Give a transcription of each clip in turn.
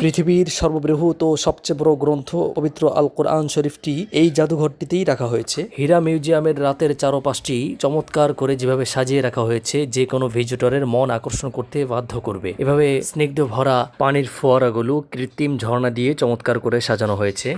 পৃথিবীর সর্ববৃহৎ ও সবচেয়ে বড় গ্রন্থ পবিত্র আল কোরআন শরীফটি এই জাদুঘরটিতেই রাখা হয়েছে। হীরা মিউজিয়ামের রাতের চারোপাশটি চমৎকার করে যেভাবে সাজিয়ে রাখা হয়েছে যে কোনো ভিজিটরের মন আকর্ষণ করতে বাধ্য করবে। এভাবে স্নিগ্ধ ভরা পানির ফোয়ারাগুলো কৃত্রিম ঝর্ণা দিয়ে চমৎকার করে সাজানো হয়েছে।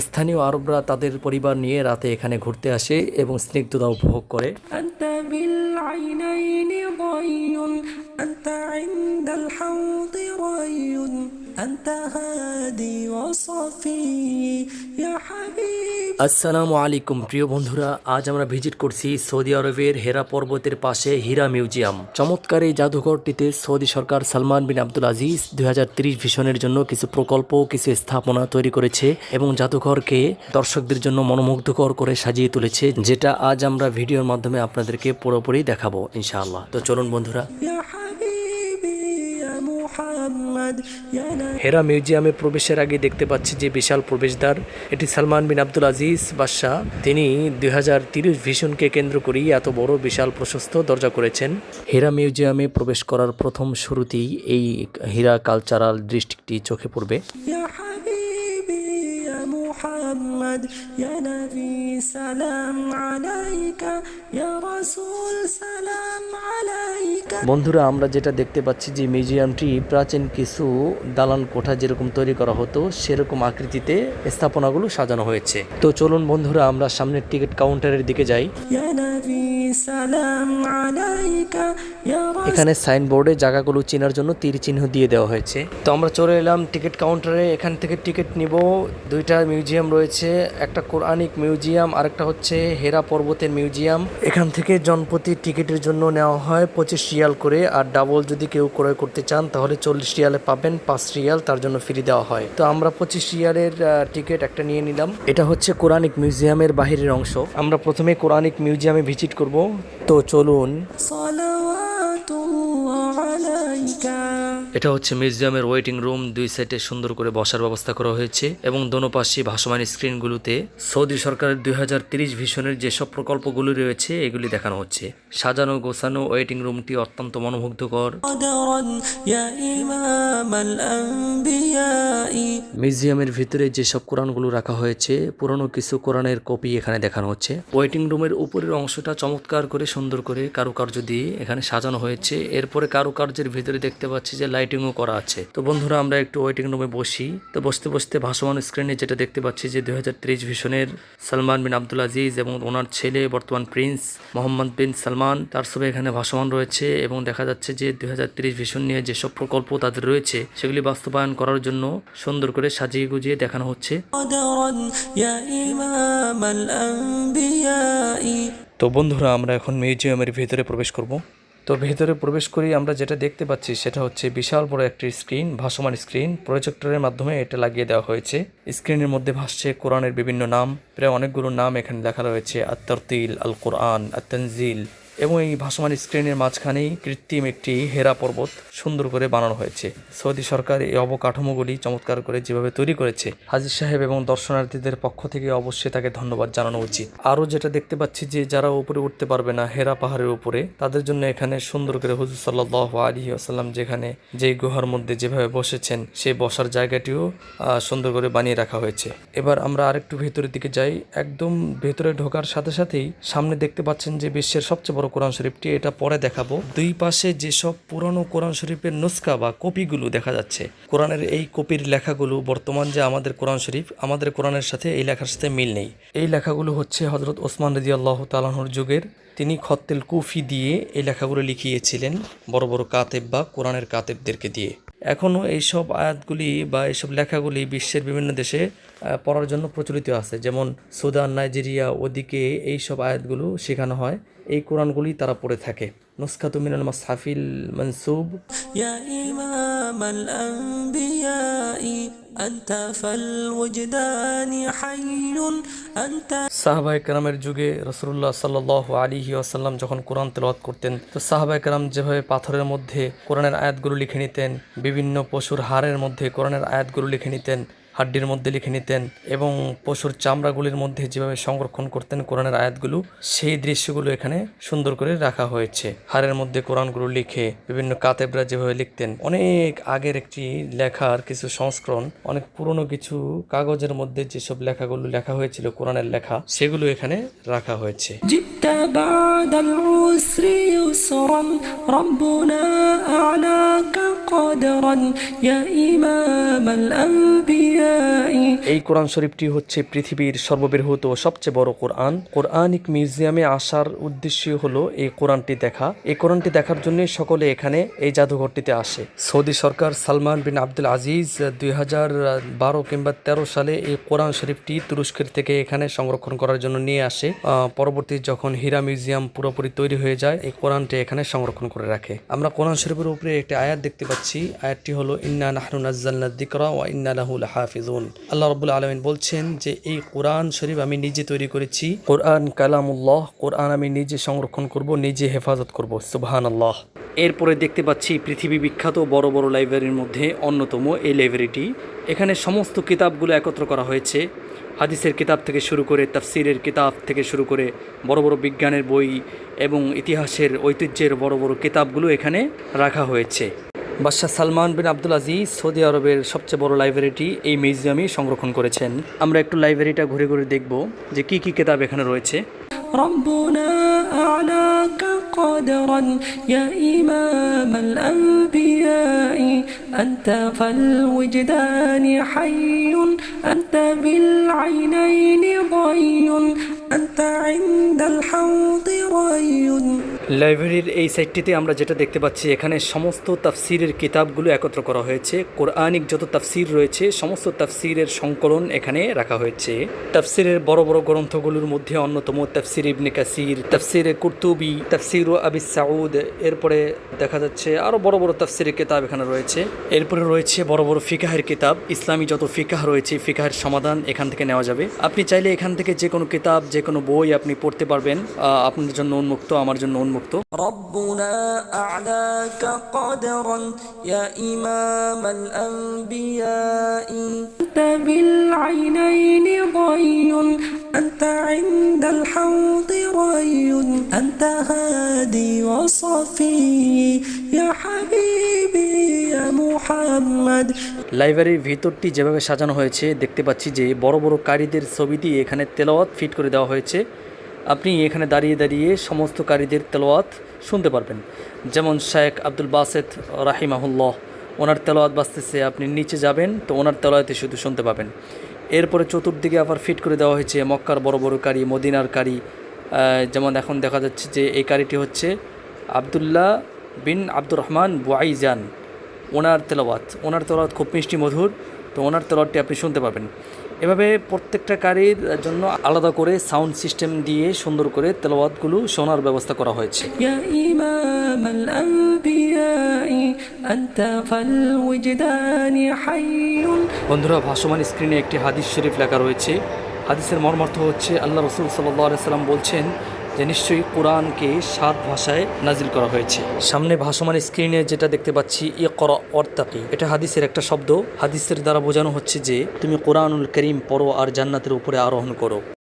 স্থানীয় আরবরা তাদের পরিবার নিয়ে রাতে এখানে ঘুরতে আসে এবং স্নিগ্ধতা উপভোগ করে أنت بالعينين ضي أنت عند الحوض ري أنت هادي وصفي يا حبيبي আসসালামু আলাইকুম প্রিয় বন্ধুরা আজ আমরা ভিজিট করছি সৌদি আরবের হেরা পর্বতের পাশে হীরা মিউজিয়াম চমৎকার এই জাদুঘরটিতে সৌদি সরকার সালমান বিন আব্দুল আজিজ দুই ভিশনের জন্য কিছু প্রকল্প কিছু স্থাপনা তৈরি করেছে এবং জাদুঘরকে দর্শকদের জন্য মনোমুগ্ধকর করে সাজিয়ে তুলেছে যেটা আজ আমরা ভিডিওর মাধ্যমে আপনাদেরকে পুরোপুরি দেখাবো ইনশাআল্লাহ তো চলুন বন্ধুরা হেরা মিউজিয়ামে প্রবেশের আগে দেখতে পাচ্ছি যে বিশাল প্রবেশদ্বার এটি সালমান বিন আব্দুল আজিজ বাদশাহ তিনি দুই হাজার তিরিশ ভিশনকে কেন্দ্র করেই এত বড় বিশাল প্রশস্ত দরজা করেছেন হেরা মিউজিয়ামে প্রবেশ করার প্রথম শুরুতেই এই হীরা কালচারাল ডিস্ট্রিক্টটি চোখে পড়বে يا حبيبي يا محمد يا نبي سلام عليك বন্ধুরা আমরা যেটা দেখতে পাচ্ছি যে মিউজিয়ামটি প্রাচীন কিছু দালান কোঠা যেরকম তৈরি করা হতো সেরকম আকৃতিতে স্থাপনাগুলো সাজানো হয়েছে। তো চলুন বন্ধুরা আমরা সামনের টিকিট কাউন্টারের দিকে যাই। এখানে সাইনবোর্ডে জায়গাগুলো চেনার জন্য তীর চিহ্ন দিয়ে দেওয়া হয়েছে। তো আমরা চলে এলাম টিকিট কাউন্টারে। এখান থেকে টিকিট নিব। দুইটা মিউজিয়াম রয়েছে একটা কোরআনিক মিউজিয়াম আরেকটা হচ্ছে হেরা পর্বতের মিউজিয়াম। মিউজিয়াম। এখান থেকে জনপতি টিকিটের জন্য নেওয়া হয় পঁচিশ রিয়াল করে, আর ডাবল যদি কেউ ক্রয় করতে চান, তাহলে চল্লিশ রিয়ালে পাবেন, পাঁচ রিয়াল তার জন্য ফ্রি দেওয়া হয়। তো আমরা পঁচিশ রিয়ালের টিকিট একটা নিয়ে নিলাম। এটা হচ্ছে কোরআনিক মিউজিয়ামের বাহিরের অংশ। আমরা প্রথমে কোরআনিক মিউজিয়ামে ভিজিট করব। তো চলুন। এটা হচ্ছে মিউজিয়ামের ওয়েটিং রুম, দুই সাইডে সুন্দর করে বসার ব্যবস্থা করা হয়েছে এবং দোনো পাশে ভাসমান স্ক্রিনগুলোতে সৌদি সরকারের দুই হাজার তিরিশ ভিশনের যেসব প্রকল্পগুলি রয়েছে, এগুলি দেখানো হচ্ছে। সাজানো গোছানো ওয়েটিং রুমটি অত্যন্ত মনোমুগ্ধকর। মিউজিয়ামের ভিতরে যেসব কোরআনগুলো রাখা হয়েছে, পুরনো কিছু কোরআনের কপি এখানে দেখানো হচ্ছে। ওয়েটিং রুমের উপরের অংশটা চমৎকার করে, সুন্দর করে কারুকার্য দিয়ে এখানে সাজানো হয়েছে। এরপরে কারুকার্যের ভিতরে দেখতে পাচ্ছি যে লাইটিংও করা আছে। তো বন্ধুরা, আমরা একটু ওয়েটিং রুমে বসি। তো বসতে বসতে ভাসমান স্ক্রিনে যেটা দেখতে পাচ্ছি যে দুই হাজার ভিশনের সালমান বিন আব্দুল আজিজ এবং ওনার ছেলে, বর্তমান প্রিন্স মোহাম্মদ বিন সালমান, তার ছবি এখানে ভাসমান রয়েছে এবং দেখা যাচ্ছে যে দুই হাজার ভিশন নিয়ে যেসব প্রকল্প তাদের রয়েছে, সেগুলি বাস্তবায়ন করার জন্য সুন্দর করে করে সাজিয়ে গুজিয়ে দেখানো হচ্ছে। তো বন্ধুরা আমরা এখন মিউজিয়ামের ভেতরে প্রবেশ করব। তো ভেতরে প্রবেশ করি আমরা যেটা দেখতে পাচ্ছি সেটা হচ্ছে বিশাল বড় একটি স্ক্রিন ভাসমান স্ক্রিন। প্রজেক্টরের মাধ্যমে এটা লাগিয়ে দেওয়া হয়েছে। স্ক্রিনের মধ্যে ভাসছে কোরআনের বিভিন্ন নাম। প্রায় অনেকগুলো নাম এখানে লেখা রয়েছে আত্তরতিল আল কোরআন আতঞ্জিল এবং এই ভাসমান স্ক্রিনের মাঝখানেই কৃত্রিম একটি হেরা পর্বত সুন্দর করে বানানো হয়েছে। সৌদি সরকার এই অবকাঠামোগুলি চমৎকার করে যেভাবে তৈরি করেছে, হাজির সাহেব এবং দর্শনার্থীদের পক্ষ থেকে অবশ্যই তাকে ধন্যবাদ জানানো উচিত। আরও যেটা দেখতে পাচ্ছি যে যারা উপরে উঠতে পারবে না হেরা পাহাড়ের উপরে, তাদের জন্য এখানে সুন্দর করে হুজুর সাল্লাহ আলী আসাল্লাম যেখানে যেই গুহার মধ্যে যেভাবে বসেছেন, সেই বসার জায়গাটিও সুন্দর করে বানিয়ে রাখা হয়েছে। এবার আমরা আরেকটু ভেতরের দিকে যাই। একদম ভেতরে ঢোকার সাথে সাথেই সামনে দেখতে পাচ্ছেন যে বিশ্বের সবচেয়ে বড় কোরআন শরীফটি এটা পরে দেখাবো। দুই পাশে যেসব পুরনো কোরআন শরীফের নুস্কা বা কপিগুলো দেখা যাচ্ছে, কোরআনের এই কপির লেখাগুলো বর্তমান যে আমাদের কোরআন শরীফ, আমাদের কোরআনের সাথে এই লেখার সাথে মিল নেই। এই লেখাগুলো হচ্ছে হজরত ওসমান রদি আল্লাহ তালাহর যুগের। তিনি খত্তেল কুফি দিয়ে এই লেখাগুলো লিখিয়েছিলেন, বড় বড় কাতেব বা কোরআনের কাতেবদেরকে দিয়ে। এখনও এইসব আয়াতগুলি বা এইসব লেখাগুলি বিশ্বের বিভিন্ন দেশে পড়ার জন্য প্রচলিত আছে। যেমন সুদান, নাইজেরিয়া, ওদিকে এইসব আয়াতগুলো শেখানো হয়। এই কোরআনগুলি তারা পড়ে থাকে। মানসুব। যুগে রাসূলুল্লাহ সাল্লাল্লাহু আলিহি ওয়াসাল্লাম যখন কোরআন তেলাওয়াত করতেন তো সাহাবায়ে কেরাম যেভাবে পাথরের মধ্যে কোরআনের আয়াতগুলো লিখে নিতেন বিভিন্ন পশুর হারের মধ্যে কোরআনের আয়াতগুলো লিখে নিতেন হাড্ডির মধ্যে লিখে নিতেন এবং পশুর চামড়াগুলির মধ্যে যেভাবে সংরক্ষণ করতেন কোরআনের আয়াতগুলো সেই দৃশ্যগুলো এখানে সুন্দর করে রাখা হয়েছে হাড়ের মধ্যে কোরআনগুলো লিখে বিভিন্ন কাতেবরা যেভাবে লিখতেন অনেক আগের একটি লেখার কিছু সংস্করণ অনেক পুরনো কিছু কাগজের মধ্যে যেসব লেখাগুলো লেখা হয়েছিল কোরআনের লেখা সেগুলো এখানে রাখা হয়েছে جئت بعد العسر يسرا ربنا أعلاك قدرا يا إمام الأنبياء এই কোরআন শরীফটি হচ্ছে পৃথিবীর সর্ববৃহৎ ও সবচেয়ে বড় কোরআন। কোরআনিক মিউজিয়ামে আসার উদ্দেশ্য হলো এই কোরআনটি দেখা। এই কোরআনটি দেখার জন্য সকলে এখানে এই জাদুঘরটিতে আসে। সৌদি সরকার সালমান বিন আব্দুল আজিজ দুই হাজার বারো কিংবা তেরো সালে এই কোরআন শরীফটি তুরস্কের থেকে এখানে সংরক্ষণ করার জন্য নিয়ে আসে। পরবর্তী যখন হীরা মিউজিয়াম পুরোপুরি তৈরি হয়ে যায়, এই কোরআনটি এখানে সংরক্ষণ করে রাখে। আমরা কোরআন শরীফের উপরে একটি আয়াত দেখতে পাচ্ছি। আয়াতটি হলো, ইন্না নাজ্জালনা যিকরা ওয়া ইন্না লাহু লাহাফিজুন আল্লাহ রাব্বুল আলামিন বলছেন যে, এই কোরআন শরীফ আমি নিজে তৈরি করেছি। কোরআন কালামুল্লাহ, কোরআন আমি নিজে সংরক্ষণ করব, নিজে হেফাজত করব। সুবাহান আল্লাহ এরপরে দেখতে পাচ্ছি পৃথিবী বিখ্যাত বড় বড় লাইব্রেরির মধ্যে অন্যতম এই লাইব্রেরিটি। এখানে সমস্ত কিতাবগুলো একত্র করা হয়েছে। হাদিসের কিতাব থেকে শুরু করে তাফসিরের কিতাব থেকে শুরু করে বড় বড় বিজ্ঞানের বই এবং ইতিহাসের ঐতিহ্যের বড় বড় কিতাবগুলো এখানে রাখা হয়েছে। বাদশাহ Salman bin Abdul Aziz Saudi আরবের সবচেয়ে বড় লাইব্রেরিটি এই মিউজিয়ামে সংরক্ষণ করেছেন আমরা একটু লাইব্রেরিটা ঘুরে ঘুরে দেখব যে কি কি কিতাব এখানে রয়েছে ربنا أعلاك قدرا يا إمام الأنبياء أنت فالوجدان حي أنت بالعينين ضي أنت عند الحوض ري লাইব্রেরির এই সাইটটিতে আমরা যেটা দেখতে পাচ্ছি, এখানে সমস্ত তাফসিরের কিতাবগুলো একত্র করা হয়েছে। কোরআনিক যত তাফসির রয়েছে, সমস্ত তাফসিরের সংকলন এখানে রাখা হয়েছে। তাফসিরের বড় বড় গ্রন্থগুলোর মধ্যে অন্যতম তাফসির ইবনে কাসির, তাফসিরে কুর্তুবি, তাফসির আবি সাউদ, এরপরে দেখা যাচ্ছে আরও বড় বড় তাফসিরের কিতাব এখানে রয়েছে। এরপরে রয়েছে বড় বড় ফিকাহের কিতাব, ইসলামী যত ফিকাহ রয়েছে, ফিকাহের সমাধান এখান থেকে নেওয়া যাবে। আপনি চাইলে এখান থেকে যে কোনো কিতাব যে কোনো বই আপনি পড়তে পারবেন। আপনার জন্য উন্মুক্ত, আমার জন্য উন্মুক্ত। ربنا أعلاك قدرا يا إمام الأنبياء أنت بالعينين ضي أنت عند الحوض ري أنت هادي وصفي يا حبيبي يا محمد লাইব্রেরির ভিতরটি যেভাবে সাজানো হয়েছে দেখতে পাচ্ছি যে বড় বড় কারীদের ছবি দিয়ে এখানে তেলাওয়াত ফিট করে দেওয়া হয়েছে আপনি এখানে দাঁড়িয়ে দাঁড়িয়ে সমস্ত কারীদের তেলাওয়াত শুনতে পারবেন। যেমন শেখ আব্দুল বাসেদ রাহিমাহুল্লাহ, ওনার তেলাওয়াত বাজতেছে, আপনি নিচে যাবেন, তো ওনার তেলাওয়াতে শুধু শুনতে পাবেন। এরপরে চতুর্দিকে আবার ফিট করে দেওয়া হয়েছে মক্কার বড় বড় কারি, মদিনার কারি। যেমন এখন দেখা যাচ্ছে যে এই কারিটি হচ্ছে আবদুল্লাহ বিন আব্দুর রহমান বুয়াইজান। ওনার তেলাওয়াত ওনার তেলাওয়াত খুব মিষ্টি মধুর, তো ওনার তেলাওয়াতটি আপনি শুনতে পাবেন। এভাবে প্রত্যেকটা গাড়ির জন্য আলাদা করে সাউন্ড সিস্টেম দিয়ে সুন্দর করে তেলাওয়াতগুলো শোনার ব্যবস্থা করা হয়েছে। বন্ধুরা ভাসমান স্ক্রিনে একটি হাদিস শরীফ লেখা রয়েছে। হাদিসের মর্মার্থ হচ্ছে আল্লাহ রসুল সাল্লাহ সাল্লাম বলছেন যে নিশ্চয়ই কোরআনকে সাত ভাষায় নাজিল করা হয়েছে। সামনে ভাসমান স্ক্রিনে যেটা দেখতে পাচ্ছি ই করা অর্তাকি এটা হাদিসের একটা শব্দ। হাদিসের দ্বারা বোঝানো হচ্ছে যে, তুমি কোরআনুল করিম পড়ো আর জান্নাতের উপরে আরোহণ করো।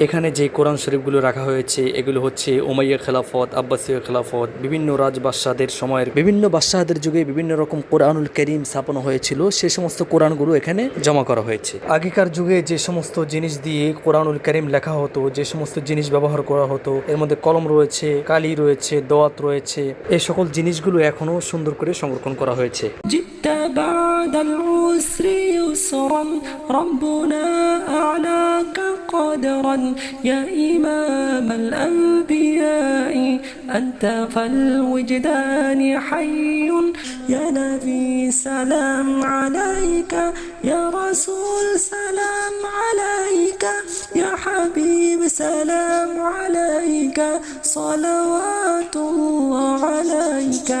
এখানে যে কোরআন শরীফগুলো রাখা হয়েছে এগুলো হচ্ছে উমাইয়া খেলাফত আব্বাসীয় খেলাফত বিভিন্ন রাজবাদশাদের সময়ের বিভিন্ন বাদশাহদের যুগে বিভিন্ন রকম কোরআনুল করিম স্থাপন হয়েছিল সে সমস্ত কোরআনগুলো এখানে জমা করা হয়েছে আগেকার যুগে যে সমস্ত জিনিস দিয়ে কোরআনুল করিম লেখা হতো যে সমস্ত জিনিস ব্যবহার করা হতো এর মধ্যে কলম রয়েছে কালি রয়েছে দোয়াত রয়েছে এই সকল জিনিসগুলো এখনো সুন্দর করে সংরক্ষণ করা হয়েছে جئت بعد العسر يسرا ربنا أعلاك قدرا يا إمام الأنبياء أنت فالوجدان حي. يا نبي سلام عليك. يا رسول سلام عليك. يا حبيب سلام عليك. صلوات الله عليك.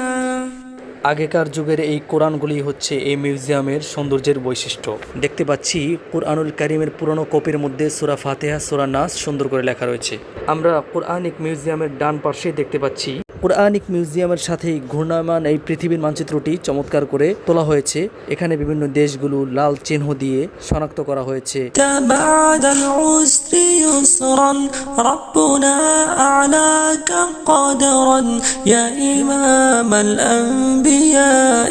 আগেকার যুগের এই কোরআনগুলি হচ্ছে এই মিউজিয়ামের সৌন্দর্যের বৈশিষ্ট্য দেখতে পাচ্ছি কোরআনুল কারিমের পুরনো কপির মধ্যে সুরা ফাতেহা সুরা নাস সুন্দর করে লেখা রয়েছে আমরা কোরআনিক মিউজিয়ামের ডান পাশে দেখতে পাচ্ছি কোরআনিক মিউজিয়ামের সাথেই ঘূর্ণায়মান এই পৃথিবীর মানচিত্রটি চমৎকার করে তোলা হয়েছে এখানে বিভিন্ন দেশগুলো লাল চিহ্ন দিয়ে শনাক্ত করা হয়েছে بعد العسر يسرا ربنا أعلاك قدرا يا إمام الأنبياء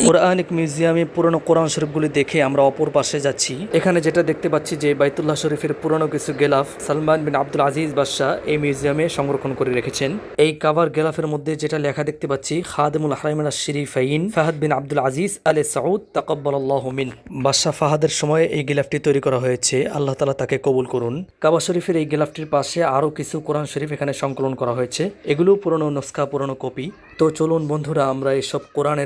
কোরআনিক মিউজিয়ামে পুরনো কোরআন শরীফগুলি দেখে আমরা অপর পাশে যাচ্ছি। এখানে যেটা দেখতে পাচ্ছি যে বাইতুল্লাহ শরীফের পুরনো কিছু গেলাফ সালমান বিন আব্দুল আজিজ বাদশাহ এই মিউজিয়ামে সংরক্ষণ করে রেখেছেন। এই কাভার গেলাফের মধ্যে যেটা লেখা দেখতে পাচ্ছি, খাদেমুল হারাইমিনা শরীফাইন ফাহাদ বিন আব্দুল আজিজ আলে সাউদ তাকব্বাল্লাহ মিন। বাদশাহ ফাহাদের সময় এই গিলাফটি তৈরি করা হয়েছে। আল্লাহ তালা তাকে কবুল করুন। কাবা শরীফের এই গিলাফটির পাশে আরও কিছু কোরআন শরীফ এখানে সংকলন করা হয়েছে। এগুলো পুরনো নস্কা পুরনো কপি। তো চলুন বন্ধুরা, আমরা এইসব কোরআনের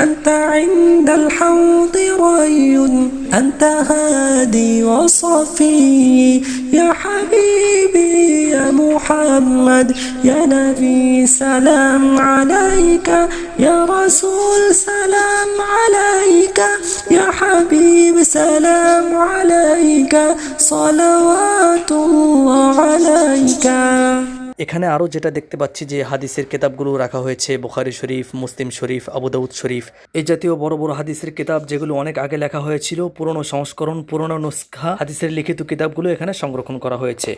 أنت عند الحوض ري أنت هادي وصفي يا حبيبي يا محمد يا نبي سلام عليك. يا رسول سلام عليك. يا حبيب سلام عليك. صلوات الله عليك. এখানে আরও যেটা দেখতে পাচ্ছি যে হাদিসের কেতাবগুলো রাখা হয়েছে বুখারি শরীফ মুসলিম শরীফ আবুদাউদ শরীফ। এই জাতীয় বড় বড় হাদিসের কিতাব যেগুলো অনেক আগে লেখা হয়েছিল পুরনো সংস্করণ পুরনো নুস্খা হাদিসের লিখিত কিতাবগুলো এখানে সংরক্ষণ করা হয়েছে।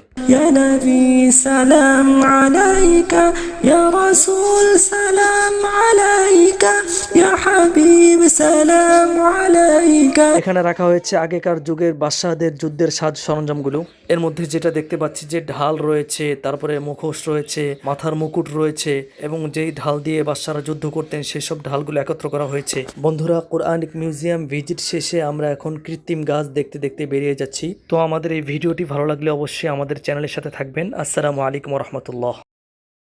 এখানে রাখা হয়েছে আগেকার যুগের বাদশাহদের যুদ্ধের সাজ সরঞ্জামগুলো। এর মধ্যে যেটা দেখতে পাচ্ছি যে ঢাল রয়েছে তারপরে মুখ মুখোশ রয়েছে, মাথার মুকুট রয়েছে এবং যেই ঢাল দিয়ে বাদশারা যুদ্ধ করতেন, সেসব ঢালগুলো একত্র করা হয়েছে। বন্ধুরা, কোরআনিক মিউজিয়াম ভিজিট শেষে আমরা এখন কৃত্রিম গাছ দেখতে দেখতে বেরিয়ে যাচ্ছি। তো আমাদের এই ভিডিওটি ভালো লাগলে অবশ্যই আমাদের চ্যানেলের সাথে থাকবেন। আসসালামু আলাইকুম রহমতুল্লাহ।